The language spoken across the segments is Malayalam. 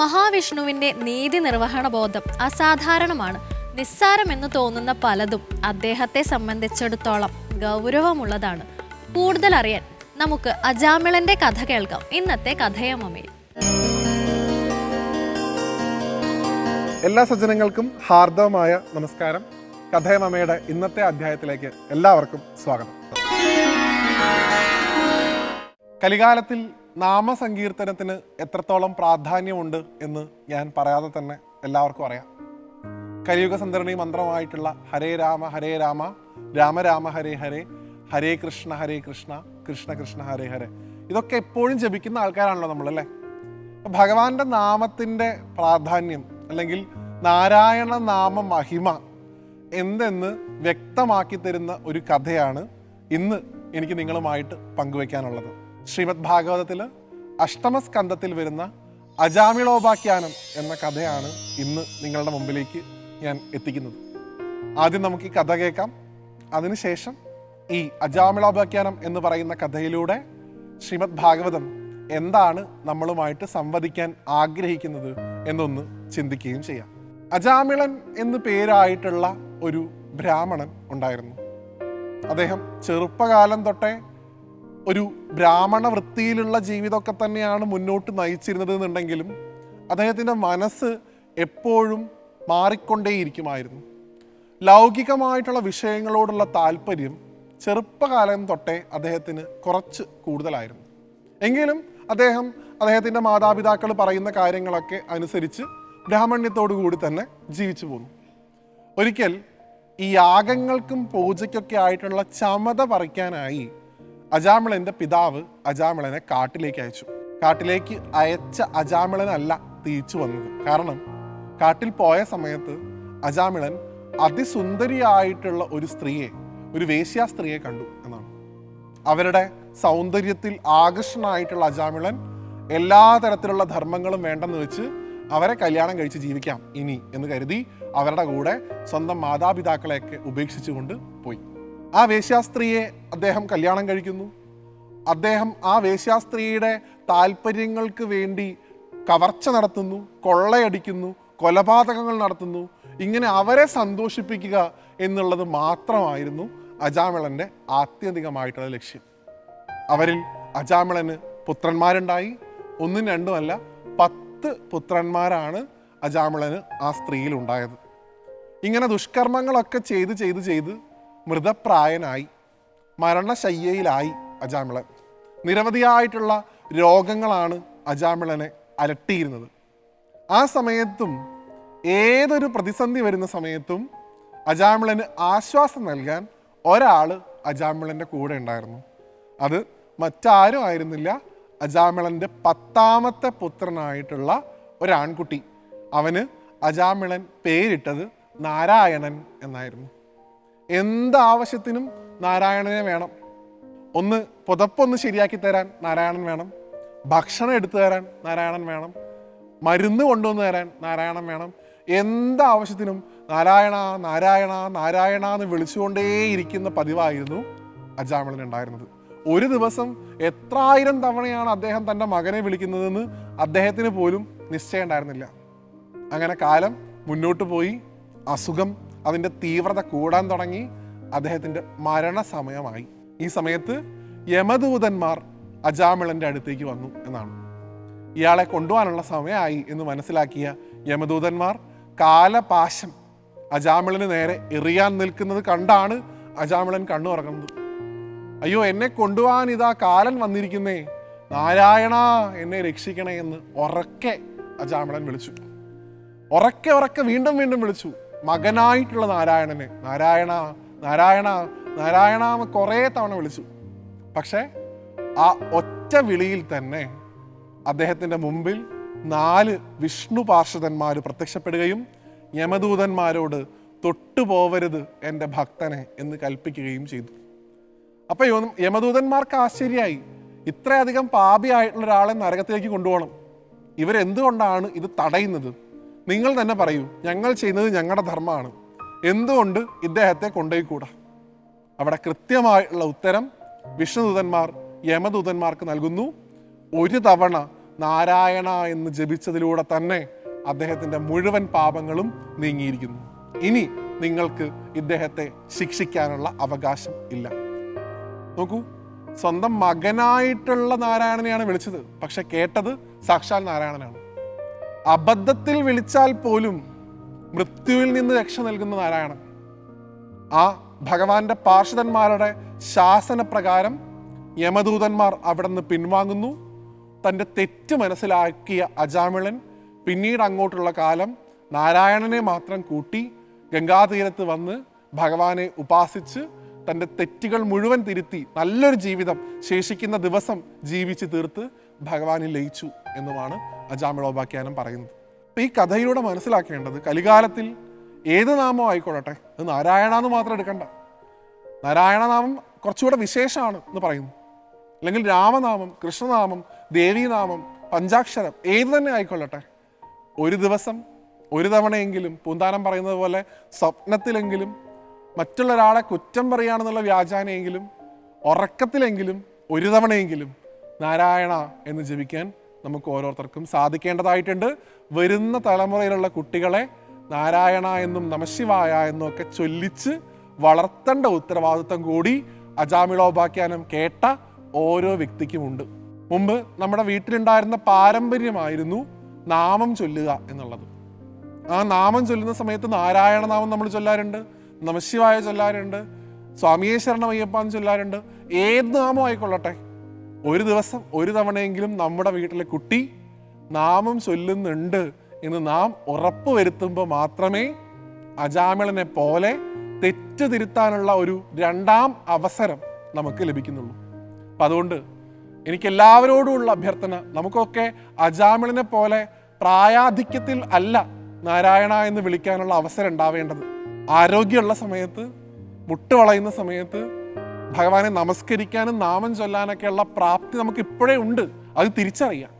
മഹാവിഷ്ണുവിന്റെ നീതി നിർവഹണ ബോധം അസാധാരണമാണ്. നിസ്സാരമെന്ന് തോന്നുന്ന പലതും അദ്ദേഹത്തെ സംബന്ധിച്ചിടത്തോളം ഗൗരവമുള്ളതാണ്. കൂടുതൽ അറിയാൻ നമുക്ക് അജാമിളന്റെ കഥ കേൾക്കാം. ഇന്നത്തെ കഥയമമ്മയിൽ എല്ലാ സജ്ജനങ്ങൾക്കും ഹാർദവമായ നമസ്കാരം. കഥയമമ്മയുടെ ഇന്നത്തെ അധ്യായത്തിലേക്ക് എല്ലാവർക്കും സ്വാഗതം. കലികാലത്തിൽ നാമസങ്കീർത്തനത്തിന് എത്രത്തോളം പ്രാധാന്യമുണ്ട് എന്ന് ഞാൻ പറയാതെ തന്നെ എല്ലാവർക്കും അറിയാം. കലിയുഗ സന്ദർണി മന്ത്രമായിട്ടുള്ള ഹരേ രാമ ഹരേ രാമ രാമ രാമ ഹരേ ഹരേ ഹരേ കൃഷ്ണ ഹരേ കൃഷ്ണ കൃഷ്ണ കൃഷ്ണ ഹരേ ഹരേ. ഇതൊക്കെ എപ്പോഴും ജപിക്കുന്ന ആൾക്കാരാണല്ലോ നമ്മൾ അല്ലേ ഭഗവാന്റെ നാമത്തിന്റെ പ്രാധാന്യം അല്ലെങ്കിൽ നാരായണ നാമ മഹിമ എന്തെന്ന് വ്യക്തമാക്കി തരുന്ന ഒരു കഥയാണ് ഇന്ന് എനിക്ക് നിങ്ങളുമായിട്ട് പങ്കുവെക്കാനുള്ളത്. ശ്രീമദ് ഭാഗവതത്തിൽ അഷ്ടമസ്കന്ധത്തിൽ വരുന്ന അജാമിളോപാഖ്യാനം എന്ന കഥയാണ് ഇന്ന് നിങ്ങളുടെ മുമ്പിലേക്ക് ഞാൻ എത്തിക്കുന്നത്. ആദ്യം നമുക്ക് ഈ കഥ കേൾക്കാം. അതിനുശേഷം ഈ അജാമിളോപാഖ്യാനം എന്ന് പറയുന്ന കഥയിലൂടെ ശ്രീമദ് ഭാഗവതം എന്താണ് നമ്മളുമായിട്ട് സംവദിക്കാൻ ആഗ്രഹിക്കുന്നത് എന്നൊന്ന് ചിന്തിക്കുകയും ചെയ്യാം. അജാമിളൻ എന്ന് പേരായിട്ടുള്ള ഒരു ബ്രാഹ്മണൻ ഉണ്ടായിരുന്നു. അദ്ദേഹം ചെറുപ്പകാലം തൊട്ടേ ഒരു ബ്രാഹ്മണ വൃത്തിയിലുള്ള ജീവിതമൊക്കെ തന്നെയാണ് മുന്നോട്ട് നയിച്ചിരുന്നത് എന്നുണ്ടെങ്കിലും അദ്ദേഹത്തിന്റെ മനസ്സ് എപ്പോഴും മാറിക്കൊണ്ടേയിരിക്കുമായിരുന്നു. ലൗകികമായിട്ടുള്ള വിഷയങ്ങളോടുള്ള താല്പര്യം ചെറുപ്പകാലം തൊട്ടേ അദ്ദേഹത്തിന് കുറച്ച് കൂടുതലായിരുന്നു. എങ്കിലും അദ്ദേഹം അദ്ദേഹത്തിന്റെ മാതാപിതാക്കൾ പറയുന്ന കാര്യങ്ങളൊക്കെ അനുസരിച്ച് ബ്രാഹ്മണ്യത്തോടു കൂടി തന്നെ ജീവിച്ചു പോന്നു. ഒരിക്കൽ ഈ യാഗങ്ങൾക്കും പൂജയ്ക്കൊക്കെ ആയിട്ടുള്ള ചമത പറിക്കാനായി അജാമിളന്റെ പിതാവ് അജാമിളനെ കാട്ടിലേക്ക് അയച്ചു. കാട്ടിലേക്ക് അയച്ച അജാമിളനല്ല തിരിച്ചു വന്നത്. കാരണം കാട്ടിൽ പോയ സമയത്ത് അജാമിളൻ അതിസുന്ദരിയായിട്ടുള്ള ഒരു സ്ത്രീയെ ഒരു വേശ്യാ സ്ത്രീയെ കണ്ടു എന്നാണ്. അവരുടെ സൗന്ദര്യത്തിൽ ആകർഷണമായിട്ടുള്ള അജാമിളൻ എല്ലാ തരത്തിലുള്ള ധർമ്മങ്ങളും വേണ്ടെന്ന് വെച്ച് അവരെ കല്യാണം കഴിച്ച് ജീവിക്കാം ഇനി എന്ന് കരുതി അവരുടെ കൂടെ സ്വന്തം മാതാപിതാക്കളെയൊക്കെ ഉപേക്ഷിച്ചുകൊണ്ട് പോയി. ആ വേശ്യാസ്ത്രീയെ അദ്ദേഹം കല്യാണം കഴിക്കുന്നു. അദ്ദേഹം ആ വേശ്യാസ്ത്രീയുടെ താല്പര്യങ്ങൾക്ക് വേണ്ടി കവർച്ച നടത്തുന്നു കൊള്ളയടിക്കുന്നു കൊലപാതകങ്ങൾ നടത്തുന്നു. ഇങ്ങനെ അവരെ സന്തോഷിപ്പിക്കുക എന്നുള്ളത് മാത്രമായിരുന്നു അജാമിളന്റെ ആത്യന്തികമായിട്ടുള്ള ലക്ഷ്യം. അവരിൽ അജാമിളന് പുത്രന്മാരുണ്ടായി. ഒന്നും രണ്ടുമല്ല പത്ത് പുത്രന്മാരാണ് അജാമിളന് ആ സ്ത്രീയിൽ ഉണ്ടായത്. ഇങ്ങനെ ദുഷ്കർമ്മങ്ങളൊക്കെ ചെയ്ത് ചെയ്ത് ചെയ്ത് മൃതപ്രായനായി മരണശയ്യയിലായി അജാമിളൻ. നിരവധിയായിട്ടുള്ള രോഗങ്ങളാണ് അജാമിളനെ അലട്ടിയിരുന്നത്. ആ സമയത്തും ഏതൊരു പ്രതിസന്ധി വരുന്ന സമയത്തും അജാമിളന് ആശ്വാസം നൽകാൻ ഒരാൾ അജാമിളന്റെ കൂടെ ഉണ്ടായിരുന്നു. അത് മറ്റാരും ആയിരുന്നില്ല. അജാമിളന്റെ പത്താമത്തെ പുത്രനായിട്ടുള്ള ഒരാൺകുട്ടി. അവന് അജാമിളൻ പേരിട്ടത് നാരായണൻ എന്നായിരുന്നു. എന്താവശ്യത്തിനും നാരായണനെ വേണം. ഒന്ന് പുതപ്പൊന്ന് ശരിയാക്കി തരാൻ നാരായണൻ വേണം. ഭക്ഷണം എടുത്തു തരാൻ നാരായണൻ വേണം. മരുന്ന് കൊണ്ടുവന്ന് തരാൻ നാരായണൻ വേണം. എന്താവശ്യത്തിനും നാരായണ നാരായണ നാരായണ എന്ന് വിളിച്ചുകൊണ്ടേയിരിക്കുന്ന പതിവായിരുന്നു അജാമിളൻ ഉണ്ടായിരുന്നത്. ഒരു ദിവസം എത്രായിരം തവണയാണ് അദ്ദേഹം തന്റെ മകനെ വിളിക്കുന്നതെന്ന് അദ്ദേഹത്തിന് പോലും നിശ്ചയം ഉണ്ടായിരുന്നില്ല അങ്ങനെ കാലം മുന്നോട്ട് പോയി. അസുഖം അതിന്റെ തീവ്രത കൂടാൻ തുടങ്ങി അദ്ദേഹത്തിന്റെ മരണസമയമായി. ഈ സമയത്ത് യമദൂതന്മാർ അജാമിളന്റെ അടുത്തേക്ക് വന്നു എന്നാണ്. ഇയാളെ കൊണ്ടുപോകാനുള്ള സമയമായി എന്ന് മനസ്സിലാക്കിയ യമദൂതന്മാർ കാലപാശം അജാമിളന് നേരെ എറിയാൻ നിൽക്കുന്നത് കണ്ടാണ് അജാമിളൻ കണ്ണു തുറക്കുന്നത് അയ്യോ എന്നെ കൊണ്ടുപോകാൻ ഇതാ കാലൻ വന്നിരിക്കുന്നേ. നാരായണ എന്നെ രക്ഷിക്കണേ എന്ന് ഉറക്കെ അജാമിളൻ വിളിച്ചു. ഉറക്കെ ഉറക്കെ വീണ്ടും വീണ്ടും വിളിച്ചു. മകനായിട്ടുള്ള നാരായണന്. നാരായണ നാരായണ നാരായണ കുറേ തവണ വിളിച്ചു. പക്ഷേ ആ ഒറ്റ വിളിയിൽ തന്നെ അദ്ദേഹത്തിന്റെ മുമ്പിൽ നാല് വിഷ്ണു പാർഷദന്മാർ പ്രത്യക്ഷപ്പെടുകയും യമദൂതന്മാരോട് തൊട്ടുപോവരുത് എന്റെ ഭക്തനെ എന്ന് കൽപ്പിക്കുകയും ചെയ്തു. അപ്പോൾ യമദൂതന്മാർക്ക് ആശ്ചര്യമായി. ഇത്രയധികം പാപിയായിട്ടുള്ള ഒരാളെ നരകത്തിലേക്ക് കൊണ്ടുപോകണം. ഇവരെന്തുകൊണ്ടാണ് ഇത് തടയുന്നത്? നിങ്ങൾ തന്നെ പറയൂ ഞങ്ങൾ ചെയ്യുന്നത് ഞങ്ങളുടെ ധർമ്മമാണ്. എന്തുകൊണ്ട് ഇദ്ദേഹത്തെ കൊണ്ടുപോയിക്കൂടാ? അവിടെ കൃത്യമായുള്ള ഉത്തരം വിഷ്ണുദൂതന്മാർ യമദൂതന്മാർക്ക് നൽകുന്നു. ഒരു തവണ നാരായണ എന്ന് ജപിച്ചതിലൂടെ തന്നെ അദ്ദേഹത്തിന്റെ മുഴുവൻ പാപങ്ങളും നീങ്ങിയിരിക്കുന്നു. ഇനി നിങ്ങൾക്ക് ഇദ്ദേഹത്തെ ശിക്ഷിക്കാനുള്ള അവകാശം ഇല്ല. നോക്കൂ സ്വന്തം മകനായിട്ടുള്ള നാരായണനെയാണ് വിളിച്ചത് പക്ഷെ കേട്ടത് സാക്ഷാൽ നാരായണനാണ്. അബദ്ധത്തിൽ വിളിച്ചാൽ പോലും മൃത്യുവിൽ നിന്ന് രക്ഷ നൽകുന്ന നാരായണൻ ആ ഭഗവാന്റെ പാർഷദന്മാരുടെ ശാസനപ്രകാരം യമദൂതന്മാർ അവിടെ നിന്ന് പിൻവാങ്ങുന്നു. തന്റെ തെറ്റ് മനസ്സിലാക്കിയ അജാമിളൻ പിന്നീട് അങ്ങോട്ടുള്ള കാലം നാരായണനെ മാത്രം കൂട്ടി ഗംഗാതീരത്ത് വന്ന് ഭഗവാനെ ഉപാസിച്ച് തന്റെ തെറ്റുകൾ മുഴുവൻ തിരുത്തി നല്ലൊരു ജീവിതം ശേഷിക്കുന്ന ദിവസം ജീവിച്ച് തീർത്ത് ഭഗവാനെ ലയിച്ചു എന്നുമാണ് അജാമിളോപാഖ്യാനം പറയുന്നത്. അപ്പം ഈ കഥയിലൂടെ മനസ്സിലാക്കേണ്ടത് കലികാലത്തിൽ ഏത് നാമം ആയിക്കൊള്ളട്ടെ? അത് നാരായണ എന്ന് മാത്രം എടുക്കണ്ട. നാരായണ നാമം കുറച്ചുകൂടെ വിശേഷമാണ് എന്ന് പറയുന്നു. അല്ലെങ്കിൽ രാമനാമം കൃഷ്ണനാമം ദേവീനാമം പഞ്ചാക്ഷരം ഏത് തന്നെ ആയിക്കൊള്ളട്ടെ. ഒരു ദിവസം ഒരു തവണയെങ്കിലും പൂന്താനം പറയുന്നത് പോലെ സ്വപ്നത്തിലെങ്കിലും മറ്റുള്ള ഒരാളെ കുറ്റം പറയുകയാണെന്നുള്ള വ്യാജാനെങ്കിലും ഉറക്കത്തിലെങ്കിലും ഒരു തവണയെങ്കിലും നാരായണ എന്ന് ജപിക്കാൻ നമുക്ക് ഓരോരുത്തർക്കും സാധിക്കേണ്ടതായിട്ടുണ്ട്. വരുന്ന തലമുറയിലുള്ള കുട്ടികളെ നാരായണ എന്നും നമശിവായ എന്നും ഒക്കെ ചൊല്ലിച്ച് വളർത്തേണ്ട ഉത്തരവാദിത്വം കൂടി അജാമിളോപാഖ്യാനം കേട്ട ഓരോ വ്യക്തിക്കും ഉണ്ട്. മുമ്പ് നമ്മുടെ വീട്ടിലുണ്ടായിരുന്ന പാരമ്പര്യമായിരുന്നു നാമം ചൊല്ലുക എന്നുള്ളത്. ആ നാമം ചൊല്ലുന്ന സമയത്ത് നാരായണ നാമം നമ്മൾ ചൊല്ലാറുണ്ട് നമശിവായ ചൊല്ലാറുണ്ട് സ്വാമിയെ എന്ന് ചൊല്ലാറുണ്ട്. ഏത് നാമം ആയിക്കൊള്ളട്ടെ ഒരു ദിവസം ഒരു തവണയെങ്കിലും നമ്മുടെ വീട്ടിലെ കുട്ടി നാമം ചൊല്ലുന്നുണ്ട് എന്ന് നാം ഉറപ്പ് വരുത്തുമ്പോൾ മാത്രമേ അജാമിളനെ പോലെ തെറ്റ് തിരുത്താനുള്ള ഒരു രണ്ടാം അവസരം നമുക്ക് ലഭിക്കുന്നുള്ളൂ. അപ്പം അതുകൊണ്ട് എനിക്ക് എല്ലാവരോടുമുള്ള അഭ്യർത്ഥന നമുക്കൊക്കെ അജാമിളിനെ പോലെ പ്രായാധിക്യത്തിൽ അല്ല നാരായണ എന്ന് വിളിക്കാനുള്ള അവസരം ഉണ്ടാവേണ്ടത്. ആരോഗ്യമുള്ള സമയത്ത് മുട്ട് വളയുന്ന സമയത്ത് ഭഗവാനെ നമസ്കരിക്കാനും നാമം ചൊല്ലാനൊക്കെയുള്ള പ്രാപ്തി നമുക്ക് ഇപ്പോഴേ ഉണ്ട്. അത് തിരിച്ചറിയാം.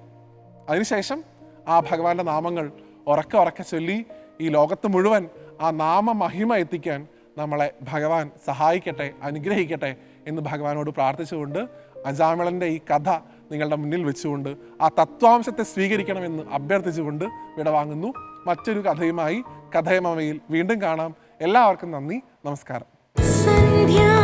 അതിനുശേഷം ആ ഭഗവാന്റെ നാമങ്ങൾ ഉറക്കെ ഉറക്കെ ചൊല്ലി ഈ ലോകത്ത് മുഴുവൻ ആ നാമ മഹിമ എത്തിക്കാൻ നമ്മളെ ഭഗവാൻ സഹായിക്കട്ടെ അനുഗ്രഹിക്കട്ടെ എന്ന് ഭഗവാനോട് പ്രാർത്ഥിച്ചുകൊണ്ട് അജാമിളന്റെ ഈ കഥ നിങ്ങളുടെ മുന്നിൽ വെച്ചുകൊണ്ട് ആ തത്വാംശത്തെ സ്വീകരിക്കണമെന്ന് അഭ്യർത്ഥിച്ചുകൊണ്ട് വിടവാങ്ങുന്നു. മറ്റൊരു കഥയുമായി കഥയമമയിൽ വീണ്ടും കാണാം. എല്ലാവർക്കും നന്ദി. നമസ്കാരം. സന്ധ്യാ